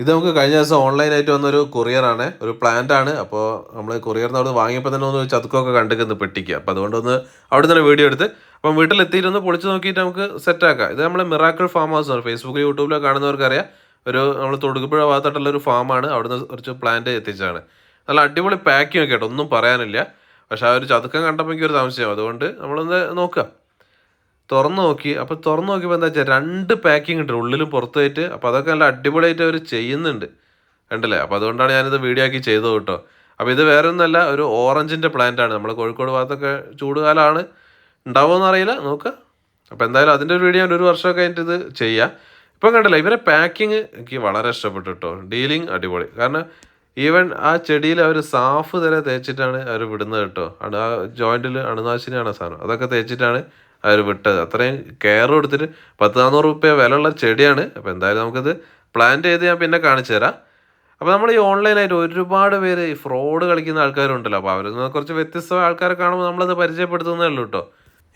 ഇത് നമുക്ക് കഴിഞ്ഞ ദിവസം ഓൺലൈനായിട്ട് വന്നൊരു കൊറിയറാണ് ഒരു പ്ലാന്റ് ആണ്. അപ്പോൾ നമ്മൾ കൊറിയറിന് അവിടെ വാങ്ങിയപ്പോൾ തന്നെ ഒന്ന് ചതുക്കമൊക്കെ കണ്ടിരിക്കുന്നു പെട്ടിക്ക്. അപ്പോൾ അതുകൊണ്ടൊന്ന് അവിടെ നിന്ന് വീഡിയോ എടുത്ത്. അപ്പം വീട്ടിലെത്തിയിട്ടൊന്ന് പൊളിച്ച് നോക്കിയിട്ട് നമുക്ക് സെറ്റാക്കാം ഇത് നമ്മൾ മിറാക്കിൾ ഫാം ഹൗസ് ആണ്. ഫേസ്ബുക്കിൽ കാണുന്നവർക്ക് കാണുന്നവർക്കറിയാം. ഒരു നമ്മൾ തൊടുക്കുപുഴ ഭാഗത്തായിട്ടുള്ള ഒരു ഫാമാണ് അവിടുന്ന് കുറച്ച് പ്ലാന്റ് എത്തിച്ചാണ് നല്ല അടിപൊളി പാക്കിംഗ് ഒക്കെ കേട്ടോ ഒന്നും പറയാനില്ല. പക്ഷെ ആ ഒരു ചതുക്കം കണ്ടപ്പോൾ എനിക്ക് ഒരു താമസിച്ചു അതുകൊണ്ട് നമ്മളൊന്ന് നോക്കുക തുറന്നു നോക്കി അപ്പോൾ തുറന്നു നോക്കിയപ്പോൾ എന്താ വെച്ചാൽ രണ്ട് പാക്കിംഗ് ഉണ്ട് ഉള്ളിലും പുറത്തായിട്ട് അപ്പോൾ അതൊക്കെ നല്ല അടിപൊളിയായിട്ട് അവർ ചെയ്യുന്നുണ്ട്. കണ്ടില്ലേ? അപ്പോൾ അതുകൊണ്ടാണ് ഞാനിത് വീഡിയോ ആക്കി ചെയ്തത് കേട്ടോ. അപ്പോൾ ഇത് വേറെ ഒന്നല്ല ഒരു ഓറഞ്ചിന്റെ പ്ലാന്റ് ആണ്. നമ്മൾ കോഴിക്കോട് ഭാഗത്തൊക്കെ ചൂടുകാലമാണ്. ഉണ്ടാവുമെന്ന് അറിയില്ല. നോക്കുക അപ്പോൾ എന്തായാലും അതിന്റെ ഒരു വീഡിയോ ഒരു വർഷമൊക്കെ കഴിഞ്ഞിട്ട് ഇത് ചെയ്യാം. ഇപ്പം കണ്ടല്ലോ ഇവരെ പാക്കിങ് എനിക്ക് വളരെ ഇഷ്ടപ്പെട്ടു കേട്ടോ. ഡീലിങ് അടിപൊളി. കാരണം ഈവൻ ആ ചെടിയിൽ അവർ സാഫ് തരെ തേച്ചിട്ടാണ് അവർ വിടുന്നത് കേട്ടോ. അണു ആ ജോയിന്റിൽ അണുനാശിനിയാണ് സാധനം. അതൊക്കെ തേച്ചിട്ടാണ് അവർ വിട്ടത്. അത്രയും കെയർ കൊടുത്തിട്ട് പത്ത് നാനൂറ് റുപ്യ വിലയുള്ള ചെടിയാണ്. അപ്പോൾ എന്തായാലും നമുക്കത് പ്ലാന്റ് ചെയ്ത് ഞാൻ പിന്നെ കാണിച്ചു തരാം. അപ്പോൾ നമ്മൾ ഈ ഓൺലൈനായിട്ട് ഒരുപാട് പേര് ഈ ഫ്രോഡ് കളിക്കുന്ന ആൾക്കാരുണ്ടല്ലോ. അപ്പോൾ അവരിൽ നിന്ന് കുറച്ച് വ്യത്യസ്തമായ ആൾക്കാരെ കാണുമ്പോൾ നമ്മളത് പരിചയപ്പെടുത്തുന്നേ ഉള്ളൂ കേട്ടോ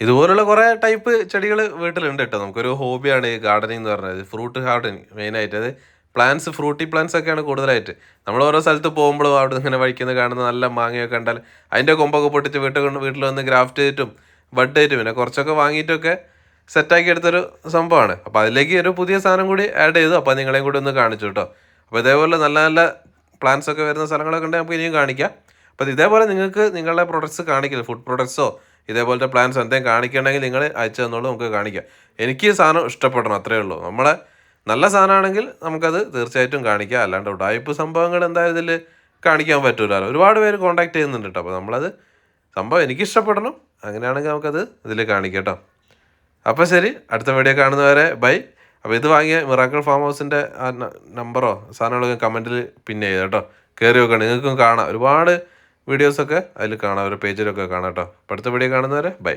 ഇതുപോലുള്ള കുറേ ടൈപ്പ് ചെടികൾ വീട്ടിലുണ്ട് കേട്ടോ നമുക്കൊരു ഹോബിയാണ് ഈ ഗാർഡനിങ് എന്ന് പറഞ്ഞത്. ഫ്രൂട്ട് ഗാർഡനിങ് മെയിനായിട്ട് അത് പ്ലാന്റ്സ് ഫ്രൂട്ടി പ്ലാന്റ്സ് ഒക്കെയാണ് കൂടുതലായിട്ട്. നമ്മൾ ഓരോ സ്ഥലത്ത് പോകുമ്പോഴും അവിടെ ഇങ്ങനെ വഴിക്കുന്ന കാണുന്ന നല്ല മാങ്ങയൊക്കെ കണ്ടാൽ അതിന്റെ കൊമ്പൊക്കെ പൊട്ടിച്ച് വീട്ടിൽ വീട്ടിൽ വന്ന് ഗ്രാഫ്റ്റ് ചെയ്തിട്ടും ബഡ് ഡേറ്റ് പിന്നെ കുറച്ചൊക്കെ വാങ്ങിയിട്ടൊക്കെ സെറ്റാക്കി എടുത്തൊരു സംഭവമാണ്. അപ്പോൾ അതിലേക്ക് ഒരു പുതിയ സാധനം കൂടി ആഡ് ചെയ്തു. അപ്പോൾ നിങ്ങളെയും കൂടി ഒന്ന് കാണിച്ചു കേട്ടോ. അപ്പോൾ ഇതേപോലെ നല്ല നല്ല പ്ലാൻസ് ഒക്കെ വരുന്ന സ്ഥലങ്ങളൊക്കെ ഉണ്ടെങ്കിൽ നമുക്ക് ഇനിയും കാണിക്കാം. അപ്പോൾ ഇതേപോലെ നിങ്ങൾക്ക് നിങ്ങളുടെ പ്രൊഡക്ട്സ് കാണിക്കില്ല ഫുഡ് പ്രൊഡക്ട്സോ ഇതേപോലത്തെ പ്ലാൻസ് എന്തെങ്കിലും കാണിക്കണമെങ്കിൽ നിങ്ങൾ അയച്ചു തന്നോളൂ നമുക്ക് കാണിക്കാം. എനിക്ക് സാധനം ഇഷ്ടപ്പെടണം അത്രയേ ഉള്ളൂ. നമ്മളെ നല്ല സാധനമാണെങ്കിൽ നമുക്കത് തീർച്ചയായിട്ടും കാണിക്കാം. അല്ലാണ്ട് ഉടായ്പ് സംഭവങ്ങൾ എന്തായാലും ഇതിൽ കാണിക്കാൻ പറ്റൂലല്ലോ ഒരുപാട് പേര് കോൺടാക്ട് ചെയ്യുന്നുണ്ട് കേട്ടോ. അപ്പോൾ നമ്മളത് സംഭവം എനിക്ക് ഇഷ്ടപ്പെടണം അങ്ങനെയാണെങ്കിൽ നമുക്കത് ഇതിൽ കാണിക്കാം അപ്പോൾ ശരി അടുത്ത വീഡിയോ കാണുന്നവരെ ബൈ. അപ്പോൾ ഇത് വാങ്ങിയ മിറാക്കിൾ ഫാം ഹൗസിന്റെ ആ നമ്പറോ സാധനങ്ങളൊക്കെ കമന്റിൽ പിന്നെ ചെയ്തു കേട്ടോ. കയറി നോക്കണം നിങ്ങൾക്കും കാണാം. ഒരുപാട് വീഡിയോസൊക്കെ അതിൽ കാണാം ഒരു പേജിലൊക്കെ കാണാം കേട്ടോ. അടുത്ത വീഡിയോ കാണുന്നവരെ ബൈ.